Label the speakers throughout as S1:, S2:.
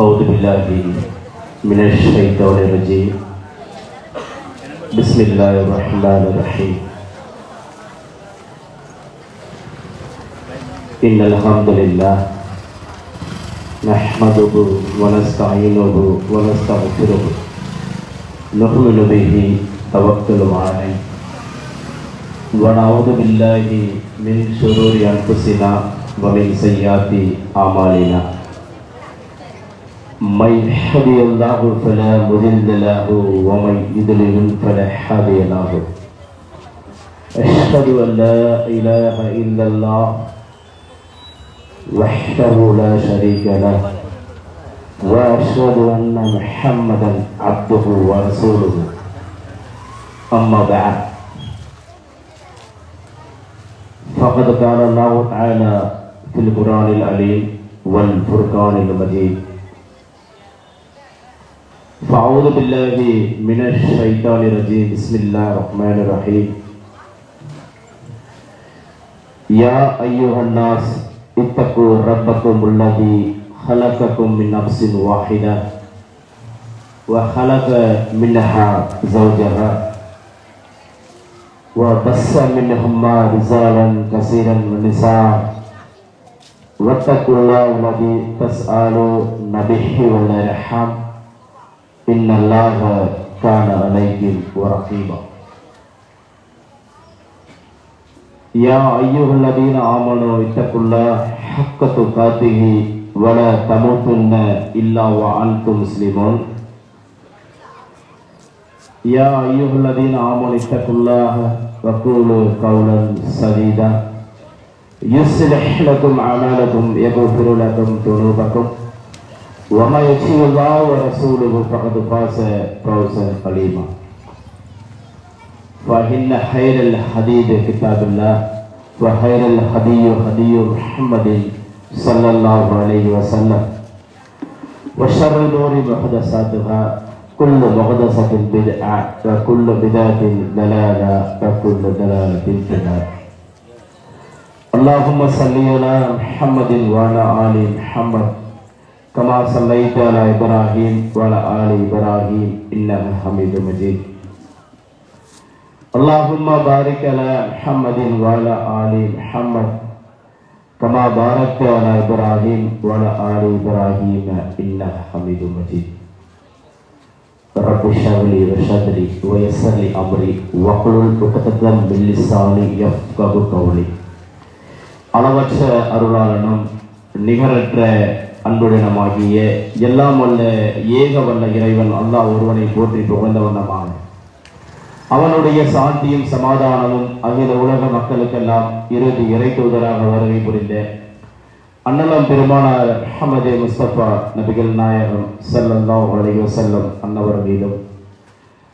S1: أعوذ بالله من الشيطان الرجيم. بسم الله الرحمن الرحيم. إن الحمد لله نحمده ونستعينه ونستغفره. نؤمن به توكل عليه. ونعوذ بالله من شرور أنفسنا ومن سيئات أعمالنا. من يهدي الله فلا مضل له ومن يضلل فلا هادي له. أشهد أن لا إله إلا الله وحده لا شريك له وأشهد أن محمدا عبده ورسوله. أما بعد. فقد قال الله تعالى في القرآن العليم والفرقان المجيد. فأعوذ بالله من الشيطان الرجيم. بسم الله الرحمن الرحيم. يا أيها الناس اتقوا ربكم الذي خلقكم من نفس واحدة وخلق منها زوجها وبث منهما رجالا كثيرا ونساء. واتقوا الله الذي تسألون به والأرحام. إن الله كان عليكم ورقيبا يا أيها الذين آمنوا اتقوا الله حق تقاته ولا تموتن إلا وأنتم مسلمون. يا أيها الذين آمنوا اتقوا الله وقولوا قولا سديدا. يصلح لكم أعمالكم يغفر لكم ذنوبكم. وما يطيع الله ورسوله فقد فاز فوزا قليلا فإن خير الحديث كتاب الله وخير الهدي هدي محمد صلى الله عليه وسلم. وشر الأمور محدثاتها كل محدثة بدعة وكل بدعة ضلالة وكل في النار. اللهم صل على محمد وعلى آل محمد. كما صليت على إبراهيم وعلى آل إبراهيم إنك حميد مجيد اللهم بارك على محمد وعلى آل محمد كما باركت على إبراهيم وعلى آل إبراهيم إنك حميد مجيد رب اشرح لي وصدري ويسر لي أمري واحلل عقدة من لساني يفقهوا قولي அளவற்ற அருளாளனும் நிகரற்ற அன்புடனமாகிய எல்லாம் வல்ல ஏக வல்ல இறைவன் அல்லாஹ் ஒருவனை போற்றி புகழ்ந்த வண்ணமாக அவனுடைய சாந்தியும் சமாதானமும் அகில உலக மக்களுக்கெல்லாம் இறுதி இறை தூதராக வருகை புரிந்த அன்னலம் பெருமானார் அஹமதே முஸ்தபா நபிகள் நாயகம் ஸல்லல்லாஹு அலைஹி செல்லம் அன்னவர் மீதும்.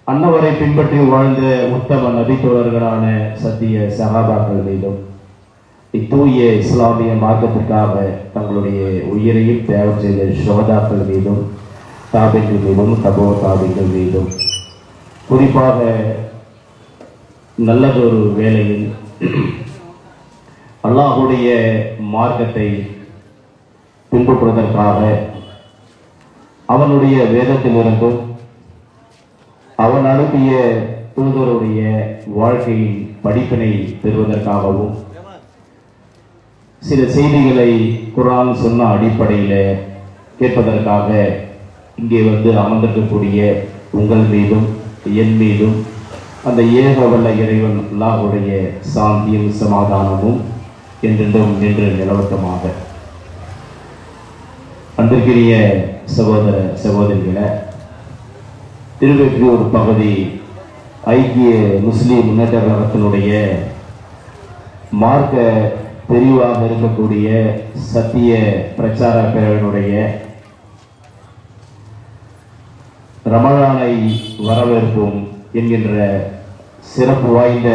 S1: அன்னவரை பின்பற்றி வாழ்ந்த உத்தம நபி தோழர்களான சத்திய சகாபாக்கள் மீதும். இத்தூய இஸ்லாமிய மார்க்கத்திற்காக தங்களுடைய உயிரையும் தியாகம் செய்த சோதாக்கள் மீதும் தாபிகள் மீதும் தபோ தாபிகள் மீதும் குறிப்பாக நல்லதொரு வேலையில் அல்லாஹுடைய மார்க்கத்தை பின்பற்றுவதற்காக அவனுடைய வேதத்திலிருந்தும் அவன் அனுப்பிய தூதருடைய வாழ்க்கையின் படிப்பினை பெறுவதற்காகவும் சில செய்திகளை குரான் சொன்ன அடிப்படையில் கேட்பதற்காக இங்கே வந்து அமர்ந்திருக்கக்கூடிய உங்கள் மீதும் என் மீதும் அந்த ஏக வல்ல இறைவன் அல்லாஹுடைய சாந்தியும் சமாதானமும் என்றென்றும் நின்று நிலவட்டமாக. அன்பிற்கிரிய சகோதர சகோதரிகளை திருவெற்றியூர் பகுதி ஐக்கிய முஸ்லீம் முன்னேற்ற கழகத்தினுடைய மார்க்க தெரிவாக இருக்கக்கூடிய சத்திய பிரச்சார பேரவையினுடைய ரமணானை வரவேற்போம் என்கின்ற சிறப்பு வாய்ந்த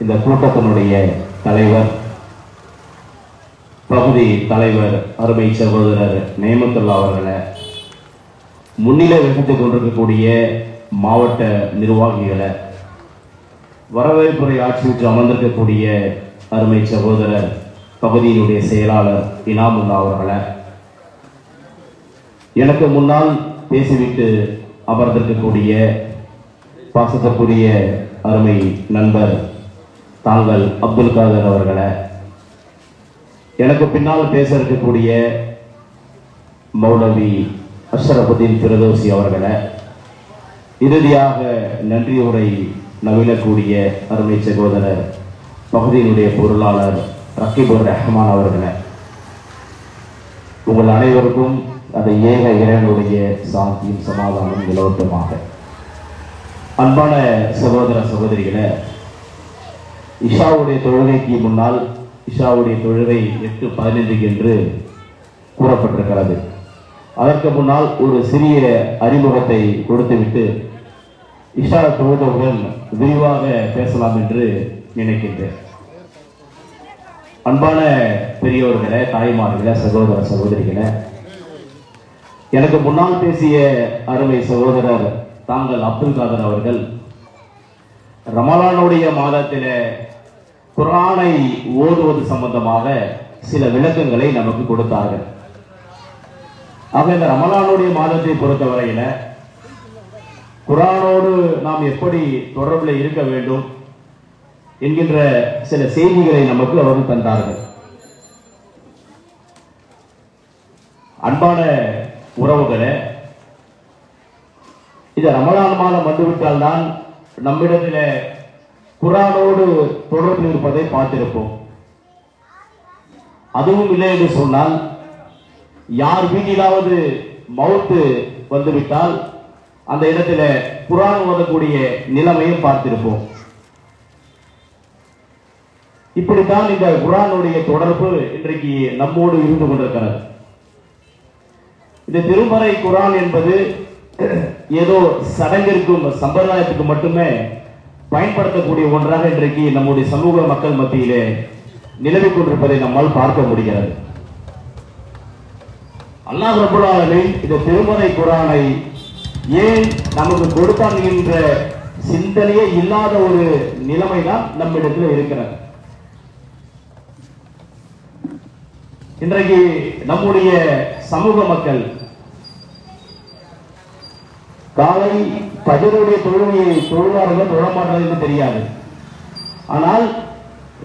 S1: இந்த கூட்டத்தினுடைய தலைவர் பகுதி தலைவர் அருமை சகோதரர் நேமத்துல்லா அவர்களை முன்னிலை வகித்துக் கொண்டிருக்கக்கூடிய மாவட்ட நிர்வாகிகளை வரவேற்புரை ஆட்சி அமர்ந்திருக்கக்கூடிய அருமை சகோதரர் பகுதியினுடைய செயலாளர் இனாமுல்லா அவர்களை. எனக்கு முன்னால் பேசிவிட்டு அமர்ந்திருக்கக்கூடிய பாசத்திற்குரிய அருமை நண்பர் தாங்கள் அப்துல் காதர் அவர்களை. எனக்கு பின்னால் பேச இருக்கக்கூடிய மௌலவி அஷரபுதீன் பிரதோசி அவர்களை இறுதியாக நன்றியுரை நவிழக்கூடிய அருமை சகோதரர் பகுதியினுடைய பொருளாளர் ரக்கிபுர் ரஹ்மான் அவர்களை. உங்கள் அனைவருக்கும் அந்த ஏக இறைவனுடைய சாந்தியும் சமாதானம் நிலவட்டமாக. அன்பான சகோதர சகோதரிகளே இஷாவுடைய தொழுகைக்கு முன்னால் இஷாவுடைய தொழுகை எட்டு பதினைந்துக்கு என்று கூறப்பட்டிருக்கிறது. அதற்கு முன்னால் ஒரு சிறிய அறிமுகத்தை கொடுத்துவிட்டு இஷா தொழுதவுடன் விரிவாக பேசலாம் என்று நினைக்கின்றேன் அன்பான பெரியோர்களே தாய்மார்களே சகோதர சகோதரிகளே எனக்கு முன்னால் பேசிய அருமை சகோதரர் தாங்கள் அப்துல் காதர் அவர்கள் ரமலானுடைய மாதத்தில் குரானை ஓதுவது சம்பந்தமாக சில விளக்கங்களை நமக்கு கொடுத்தார்கள். ஆக இந்த ரமலானுடைய மாதத்தை பொறுத்தவரையில் குரானோடு நாம் எப்படி தொடர்பில் இருக்க வேண்டும் என்கின்ற சில செய்திகளை நமக்கு அவர்கள் தந்தார்கள். அன்பான உறவுகளை இது ரமலான் மாதம் வந்துவிட்டால் தான் நம்மிடத்தில் குரானோடு தொடர்பு இருப்பதை பார்த்திருப்போம். அதுவும் இல்லை என்று சொன்னால் யார் வீட்டிலாவது மவுத்து வந்துவிட்டால் அந்த இடத்துல குரான் ஓதக்கூடிய நிலைமையும் பார்த்திருப்போம். இப்படித்தான் இந்த குரானுடைய தொடர்பு இன்றைக்கு நம்மோடு இருந்து கொண்டிருக்கிறது. இந்த திருமறை குரான் என்பது ஏதோ சடங்கிற்கும் சம்பிரதாயத்துக்கு மட்டுமே பயன்படுத்தக்கூடிய ஒன்றாக இன்றைக்கு நம்முடைய சமூக மக்கள் மத்தியிலே நிலவி கொண்டிருப்பதை நம்மால் பார்க்க முடிகிறது. அல்லாஹ் ரபுல்லாலே இந்த திருமறை குரானை ஏன் நமக்கு கொடுத்தான் என்ற சிந்தனையே இல்லாத ஒரு நிலைமை தான் நம்மிடத்தில் இருக்கிறது. இன்றைக்கு நம்முடைய சமூக மக்கள் காலை பஜருடைய தொழுமையை தொழுவார்கள் தொழமாட்டார்கள் என்று தெரியாது. ஆனால்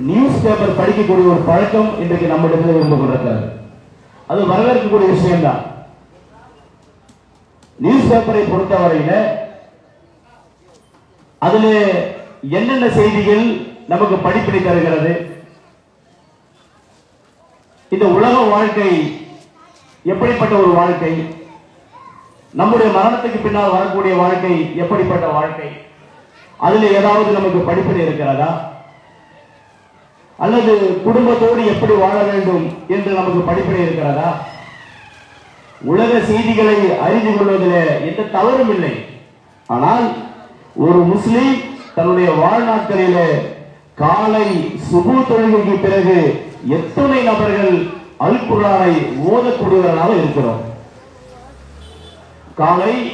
S1: நியூஸ் பேப்பர் படிக்கக்கூடிய ஒரு பழக்கம் இன்றைக்கு நம்மிடத்தில் இருந்து கொண்டிருக்கிறது. அது வரவேற்கக்கூடிய விஷயம்தான். நியூஸ் பேப்பரை பொறுத்தவரையில அதில் என்னென்ன செய்திகள் நமக்கு படிப்பினை தருகிறது இந்த உலக வாழ்க்கை எப்படிப்பட்ட ஒரு வாழ்க்கை? நம்முடைய மரணத்துக்கு பின்னால் வரக்கூடிய வாழ்க்கை எப்படிப்பட்ட வாழ்க்கை? அதுல ஏதாவது நமக்கு படிப்பினை இருக்கிறதா? அல்லது குடும்பத்தோடு எப்படி வாழ வேண்டும் என்று நமக்கு படிப்பினை இருக்கிறதா? உலக செய்திகளை அறிந்து கொள்வதில் எந்த தவறும் இல்லை. ஆனால் ஒரு முஸ்லீம் தன்னுடைய வாழ்நாட்களில காலை சுபு தொழுகைக்கு பிறகு எத்தனை நபர்கள் அல் குர்ஆனை ஓதக்கூடியவர்களாக இருக்கிறோம்? காலை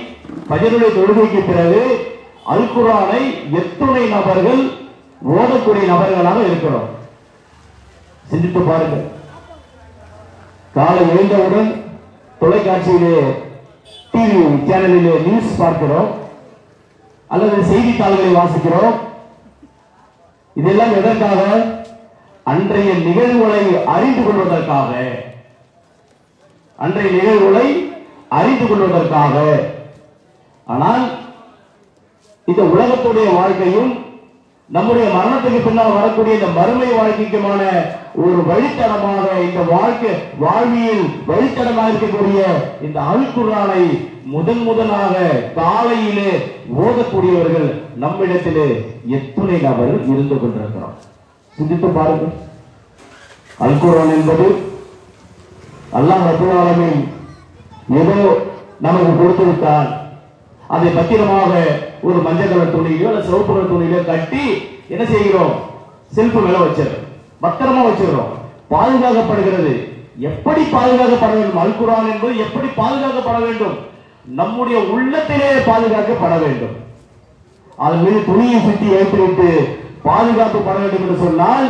S1: பஜனுடைய தொழுகைக்கு பிறகு அல் எத்தனை எத்துணை நபர்கள் ஓதக்கூடிய நபர்களாக இருக்கிறோம்? சிந்தித்து பாருங்கள். காலை எழுந்தவுடன் தொலைக்காட்சியிலே டிவி சேனலிலே நியூஸ் பார்க்கிறோம். அல்லது செய்தித்தாள்களை வாசிக்கிறோம். இதெல்லாம் எதற்காக? அன்றைய நிகழ்வுகளை அறிந்து கொள்வதற்காக அன்றைய நிகழ்வுகளை அறிந்து கொள்வதற்காக. ஆனால் இந்த உலகத்துடைய வாழ்க்கையும் நம்முடைய மரணத்துக்கு பின்னால் வரக்கூடிய இந்த மறுமை வாழ்க்கைக்குமான ஒரு வழித்தடமாக இந்த வாழ்க்கை வாழ்வியல் வழித்தடமாக இருக்கக்கூடிய இந்த அல்குரானை முதன் முதலாக காலையிலே ஓதக்கூடியவர்கள் நம்மிடத்திலே எத்தனை நபர்கள் இருந்து கொண்டிருக்கிறோம்? சிந்தித்து பாருங்கள். அல்குரான் என்பது அல்லாஹ் ரபுல் ஏதோ நமக்கு கொடுத்து விட்டால் அதை பத்திரமாக ஒரு மஞ்சள் கலர் துணியிலோ அல்ல சிவப்பு கலர் துணியிலோ கட்டி என்ன செய்கிறோம்? செல்ஃபு மேல வச்சிடறோம். பத்திரமா வச்சிடறோம். பாதுகாக்கப்படுகிறது. எப்படி பாதுகாக்கப்பட வேண்டும்? அல்குரான் என்பது எப்படி பாதுகாக்கப்பட வேண்டும்? நம்முடைய உள்ளத்திலே பாதுகாக்கப்பட வேண்டும். அதன் மீது துணியை சுற்றி பாதுகாப்பு பாதுகாக்கப்பட வேண்டும் என்று சொன்னால்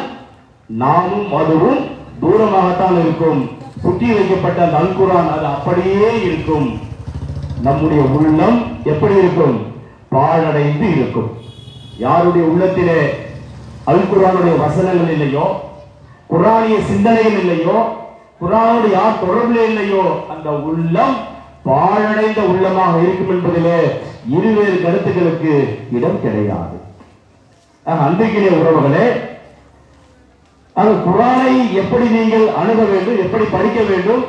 S1: நாமும் அதுவும் தூரமாகத்தான் இருக்கும். சுற்றி வைக்கப்பட்ட நல்குரான் அது அப்படியே இருக்கும். நம்முடைய உள்ளம் எப்படி இருக்கும்? பாழடைந்து இருக்கும். யாருடைய உள்ளத்திலே அல்குரானுடைய வசனங்கள் இல்லையோ குரானிய சிந்தனைகள் இல்லையோ குரானுடைய யார் தொடர்பில் இல்லையோ அந்த உள்ளம் பாழடைந்த உள்ளமாக இருக்கும் என்பதிலே இருவேறு கருத்துக்களுக்கு இடம் கிடையாது. ஆக, உறவுகளே அது குரானை எப்படி நீங்கள் அணுக வேண்டும் எப்படி படிக்க வேண்டும்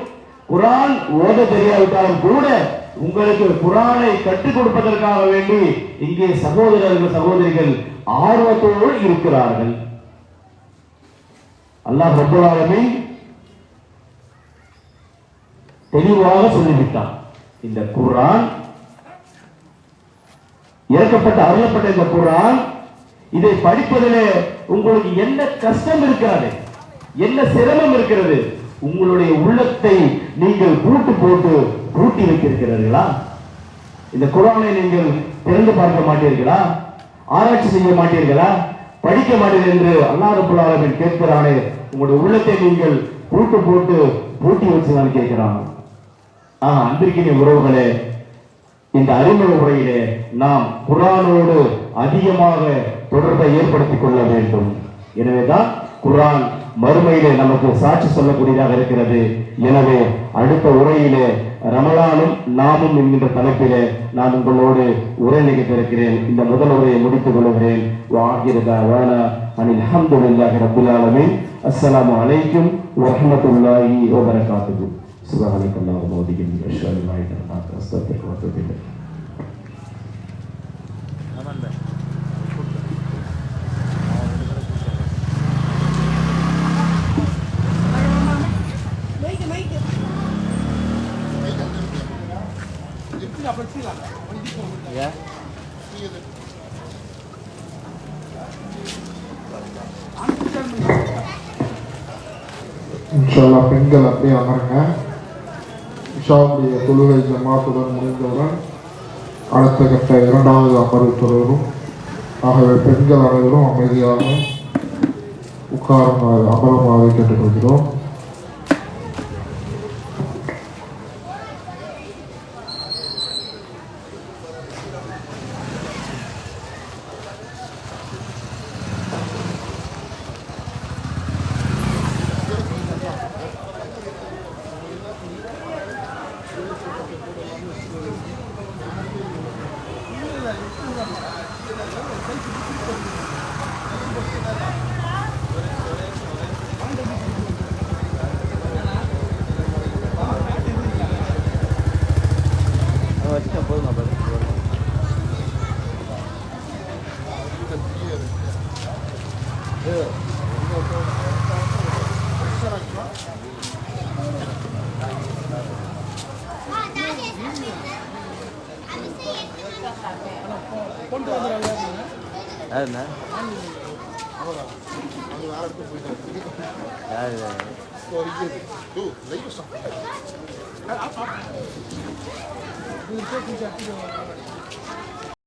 S1: குரான் ஓத தெரியாவிட்டாலும் கூட உங்களுக்கு குரானை கற்றுக் கொடுப்பதற்காக வேண்டி இங்கே சகோதரர்கள் சகோதரிகள் ஆர்வத்தோடு இருக்கிறார்கள். அல்லாஹ் ரப்பல் தெளிவாக சொல்லிவிட்டான். இந்த குரான் இறக்கப்பட்ட அருளப்பட்ட இந்த குரான் இதை படிப்பதிலே உங்களுக்கு என்ன கஷ்டம் இருக்காது என்ன சிரமம் இருக்கிறது? உங்களுடைய உள்ளத்தை நீங்கள் பூட்டு போட்டு பூட்டி வைத்திருக்கிறீர்களா? இந்த குரானை நீங்கள் திறந்து பார்க்க மாட்டீர்களா? ஆராய்ச்சி செய்ய மாட்டீர்களா? படிக்க மாட்டீர்கள் என்று அல்லாஹ் கேட்கிறானே உங்களுடைய உள்ளத்தை நீங்கள் பூட்டு போட்டு பூட்டி வச்சுதான் கேட்கிறான். ஆஹ் அன்பிற்கின உறவுகளே இந்த அறிமுக உரையிலே நாம் குரானோடு அதிகமாக தொடர்பை ஏற்படுத்திக் கொள்ள வேண்டும். எனவேதான் குரான் மறுமையிலே நமக்கு சாட்சி சொல்லக்கூடியதாக இருக்கிறது. எனவே அடுத்த உரையிலே ரமலானும் நாமும் என்கின்ற தலைப்பிலே நான் உங்களோடு உரை நிகழ்த்திருக்கிறேன் இந்த முதல் உரையை முடித்துக் கொள்கிறேன். அனில் அஹமதுல்லாஹி ரபுல் ஆலமின். அஸ்ஸலாமு அலைக்கும் வரஹமத்துல்லாஹி வபரகாத்துஹு. சுபஹானக்கல்லாஹு வபிஹிகி அஷ்ஹது அல்லா
S2: இலாஹ இல்லா
S3: அன்த பெண்கள் அப்படியே அமருங்க. இஷாவுடைய தொழுகை ஜமாத்துடன் முடிந்தவுடன் அடுத்த கட்ட இரண்டாவது அமர்வு தொடரும். ஆகவே பெண்கள் அனைவரும் அமைதியாக உட்காருமாறு அமரமாக கேட்டுக்கொள்கிறோம்.
S4: 아유,
S2: 나. 아유, 나. 아, 아, 아.